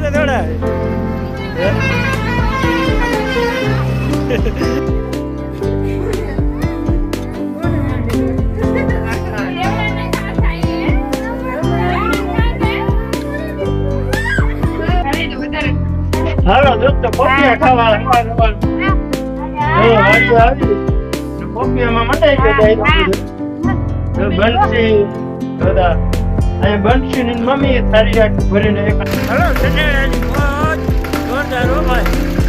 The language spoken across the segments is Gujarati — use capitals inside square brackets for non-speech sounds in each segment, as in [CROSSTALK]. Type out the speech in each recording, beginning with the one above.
અમારે થોડા હાલો દોસ્તો પોપિયા ખાવા નવા નવા હવે વાડી આવી પોપિયામાં મંડાઈ ગયો તો બંસી દાદા અને બંસી ની મમ્મી તારી આખ ભરીને એક હાલો મોજ જોરદાર હો ભાઈ.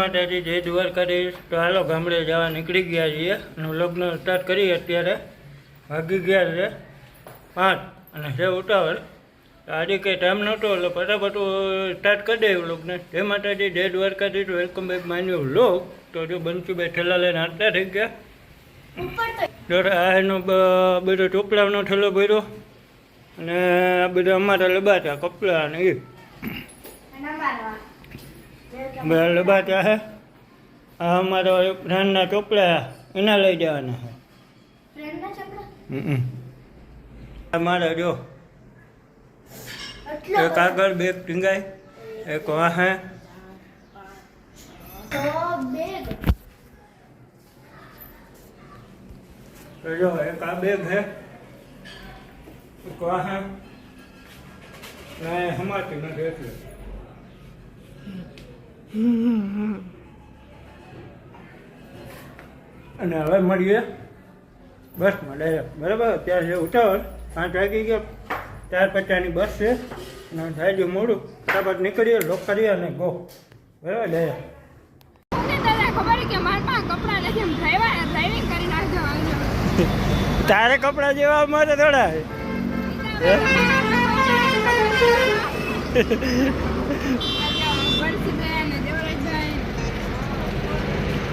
માતાજી જય દ્વારકાધીશ. તો હાલો ગામડે જવા નીકળી ગયા છીએ અને લગ્ન સ્ટાર્ટ કરીએ અત્યારે. વાગી ગયા છે પાંચ અને છે ઉતાવળ. આજે કંઈ ટાઈમ નહોતો, એટલે ફટાફટ સ્ટાર્ટ કરી દે લગ્ન. જય માતાજી, જય દ્વારકાધીશ. વેલકમ બેક માન્યુ લોક તો જો બંસીભાઈ ઠેલા લઈને આટલા થઈ ગયા. તો આ એનો બધો ચોપડાનો ઠેલો ભર્યો. અને આ બધા અમારા લબાતા કપડા ને એ. બધા લબાતા હે આ અમારો નાના ચોપડા એના લઈ જવાના છે હમ. આ મારા જો એક આગળ બે ટીંગાય એક વાહે તો જો એક આ બેગ હે એક વાહે ને હમાતી નથી એટલે અને હવે મળીએ. બસમાં ડાયરેક્ટ બરાબર? અત્યારે છે ઉતાવળ પાંચ વાગી ગયા. ચાર પચાસની બસ છે. અને થાય જો મોડું. ફટાફટ નીકળીએ લોક કરીએ અને ગો બરાબર? ડાયરેક્ટ તારે કપડા જેવા અમારે થોડા. જોજે [LAUGHS]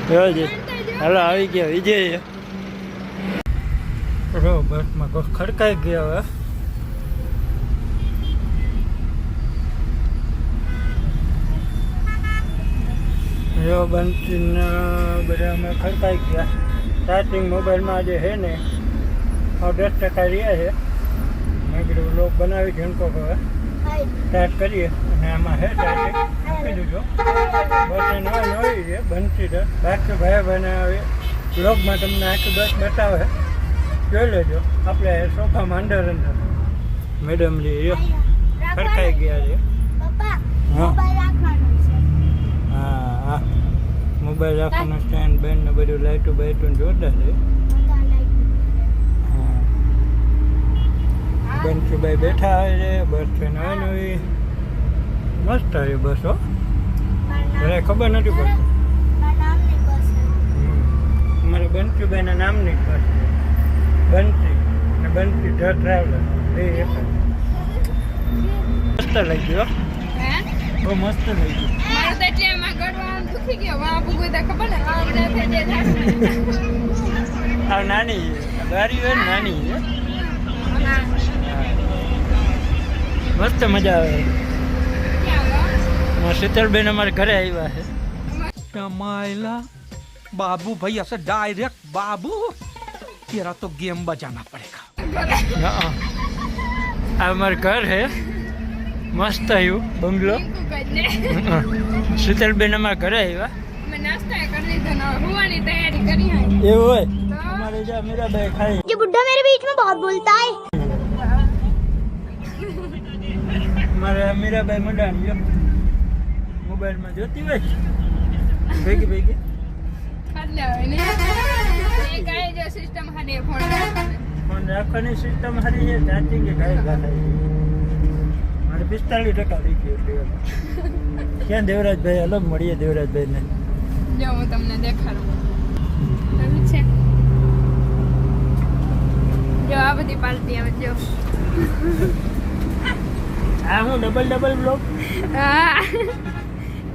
હાલો આવી ગયા વિજય રો બસમાં કોઈ ખડકાઈ ગયા હવે. જો બંસીને બધા અમે ખડકાઈ ગયા. ચાર્જિંગ મોબાઈલમાં જે છે ને આ દસ ટકા રહ્યા છે. મેં કીધું લોક બનાવી ઝીણકો હવે. સ્ટાર્ટ કરીએ. અને આમાં હે ચાર્જિંગ મૂકી દીધો. બસ એ નવા નવી છે બનતી છે બાકી ભાઈ બને આવે બ્લોગમાં તમને આખી બસ બતાવે. જોઈ લેજો. આપણે સોફામાં અંદર અંદર. મેડમ જે ખડકાઈ ગયા છે. હા. હા મોબાઈલ રાખવાનું સ્ટેન્ડ બેન્ડ ને બધું લાઇટું બાઇટું જોતા છે. હા. બંશુભાઈ બેઠા હોય છે બસ નવી નવી મસ્ત આવી બસ હો. મને ખબર નથી પડતી. અમારે બંશુભાઈના નામની બસ બંસી ને બંસી ધ ટ્રાવેલર એ એક મસ્ત લઈ ગયો બહુ મસ્ત લઈ ગયો. આ નાની ગાડી હોય ને નાની. મસ્ત મજા આવે. આ શીતલબેન અમારે ઘરે આવ્યા છે कमाइला बाबू भैया से डायरेक्ट बाबू तेरा तो गेम बजाना पड़ेगा હા. આ અમારું ઘર છે મસ્ત આવ્યું બંગલો શીતલબેન અમારા ઘરે આવ્યા તૈયારી કરી એવું હોય અમારે જ્યાં મીરાબાઈ ખાઈ ये बुढ़ा मेरे बीच में बहुत बोलता है મારે મીરાબાઈ મડાણી જો મોબાઈલમાં જોતી હોય ભેગી ભેગી? ફોન રાખવાનો. સિસ્ટમ સારી છે ચાર્જિંગ કે કાંઈ ગાતા મારે પિસ્તાળીસ ટકા થઈ ગયું. ક્યાં દેવરાજભાઈ? હલો મળીએ દેવરાજભાઈને. જો હું તમને દેખાડું. છે. જો આ બધી પાર્ટી આવે જો. આ હું ડબલ ડબલ બ્લોક હા.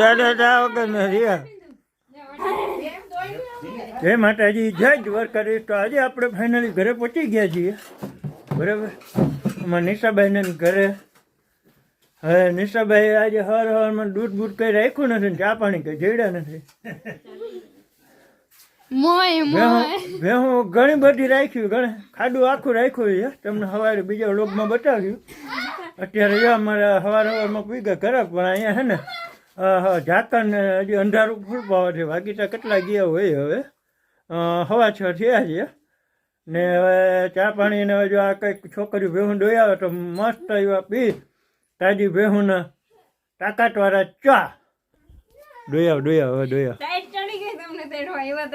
દાદા ચા વગર ને રહ્યા જય માતાજી જય દ્વારકાધીશ. તો આજે આપણે ફાઇનલી ઘરે પહોંચી ગયા છીએ. બરાબર? અમારા નિશાભાઈને ઘરે. હવે નિશાભાઈ આજે હર હરમાં દૂધ બૂધ કઈ રાખ્યું નથી ચા પાણી કઈ જેડ્યા નથી. ભેહું ઘણી બધી રાખ્યું ઘણે ખાડું આખું રાખ્યું છે. તમને સવારે બીજા લોગમાં બતાવ્યું. અત્યારે જો અમારે સવાર સવારમાં પી ગયા ઘરે પણ અહીંયા છે ને હા હા ઝાકણ ને હજી અંધારું ફૂલ પાવા છે. વાગીતા કેટલા ગયા હોય હવે? હવા છ થયા છે. ને હવે ચા પાણી ને જો આ કંઈક છોકરી ભેહું દોઈ આવે તો મસ્ત એવા પી તાજી ભેહુંના તાકાતવાળા ચા. દોઈ આવ હવે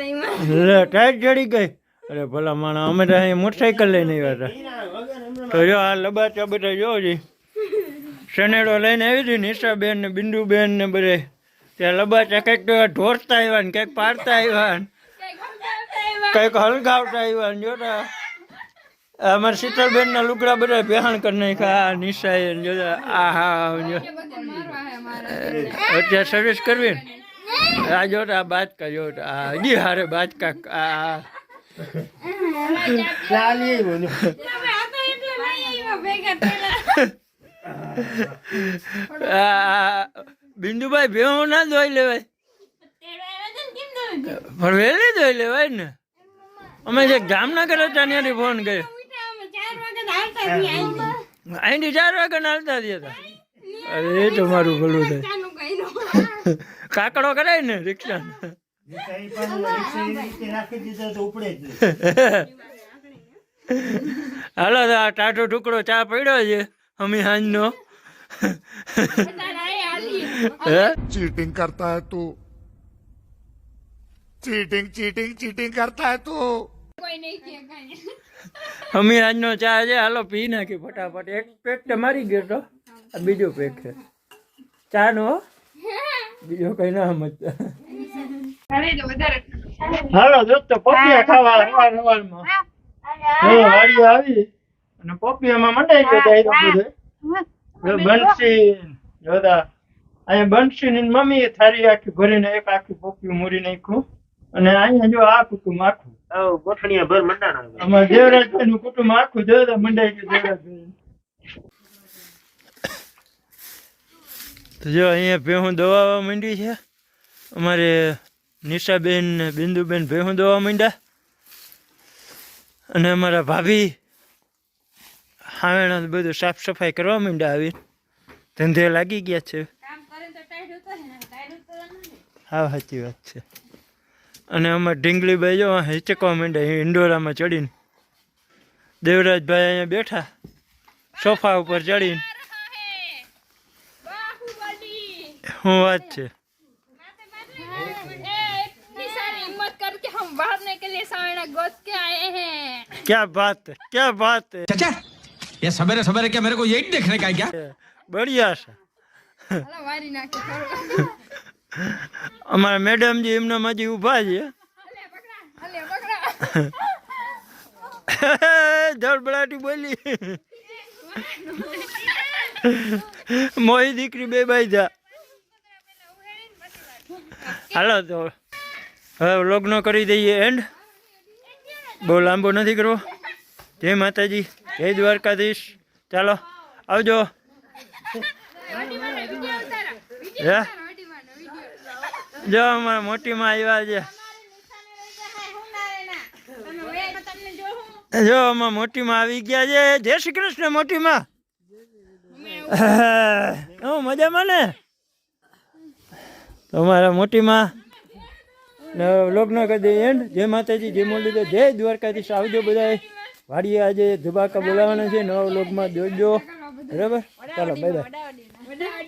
એમાં. લે ટાઈટ ચડી ગઈ. અરે ભલા માણા અમે તો અહીં મોટરસાઇકલ લઈને આવ્યા હતા. તો જો આ લબાચા બધા જો જી સનેડો લઈને આવી હતી નિશાબેન ને બિંદુબેન ને બધે. ત્યાં લબાચા કંઈક ઢોરતા આવ્યા ને કંઈક પાડતા આવ્યા ને. કંઈક હલગાવતા આવ્યા ને જોતા. અમારા શીતલબેનના લુકડા બધા બેહાણ કરી નાખ્યા આ નિશાએ જોતા આ હા અત્યારે સર્વિસ કરવી આ જોતા આ બાજકા જોતા આ હજી હારે બાજકા આ લાલી બોલો બિંદુભાઈ ભેહું ના ધોઈ લેવાય? પણ વહેલી ધોઈ લેવાય ને. અમે જે જામનગર હતા ત્યાંથી ફોન કર્યો. અહીંથી ચાર વાગે હાલતા જ હતા. અરે તમારું ભલું થાય. કાકડો કરાય ને રિક્ષા હાલો, તો આ ટાટો ટુકડો ચા પડ્યો છે. અમે હાંજનો ચીટિંગ કરતા હે તું ચીટિંગ ચીટિંગ ચીટિંગ કરતા હે તું અમે આજનો ચા છે હાલો પી નાખી ફટાફટ એક પેક તમારી ગયો તો બીજો પેક છે ચા નો બીજો કઈ ના સમજતા હાલો જો તો પપ્યા ખાવા રવા રવામાં આવી અને પોપિયામાં મંડાઈ ગયો તો એ બધે. બંસી જોતા અહીંયા બંસી ની મમ્મી થારી આખી ભરીને એક આખી પોપી મૂરી નાખ્યું અને અહીંયા જો આ કુટુંબ આખું. ગોઠણીયા ભર મંડાણા અમારા દેવરાજભાઈ નું કુટુંબ આખું જોતા મંડાઈ ગયું દેવરાજભાઈ. તો જો અહીંયા ભેહું દોવાવા માંડી છે. અમારે નિશાબેન ને બિંદુબેન ભેહું દોવા માંડ્યા. અને અમારા ભાભી હાવેણા બધું સાફ સફાઈ કરવા માંડ્યા આવી ધંધે લાગી ગયા છે કામ કરે તો ટાઈટ ઉતરે ને ટાઈટ ઉતરવાનું હા સાચી વાત છે અને અમારે ઢીંગલીભાઈ જો હિચકવા માંડ્યા ઇન્ડોરામાં ચડીને દેવરાજભાઈ અહીંયા બેઠા સોફા ઉપર ચડીને बाहुबली શું વાત છે इतनी सारी हिम्मत करके हम भागने के लिए सावना गोद के आए हैं क्या बात है क्या बात है चाचा ये सवेरे सवेरे क्या मेरे को यही देखने का है क्या बढ़िया છે हेलो वारी ना के छोड़ो અમારા મેડમજી એમના માંથી ઊભા છે अले [LAUGHS] पकड़ा अले पकड़ा ધડબડાટી બોલી મોઈ દીકરી બે બાઈ જા હાલો તો હવે લગ્ન કરી દઈએ એન્ડ બહુ લાંબો નથી કરવો જય માતાજી જય દ્વારકાધીશ. ચાલો, આવજો. જો અમારા મોટીમાં આવ્યા છે. જો આમાં મોટીમાં આવી ગયા છે. જય શ્રી કૃષ્ણ મોટીમાં. હું મજામાં ને? તમારા મોટીમાં લગ્ન કરી દે એન્ડ જય માતાજી, જય મોલી જય દ્વારકાધીશ. આવજો બધા વાડીએ આજે ધુબાકા બોલાવાના છે. નવા લોકમાં જોજો. બરાબર? ચાલો બાય બાય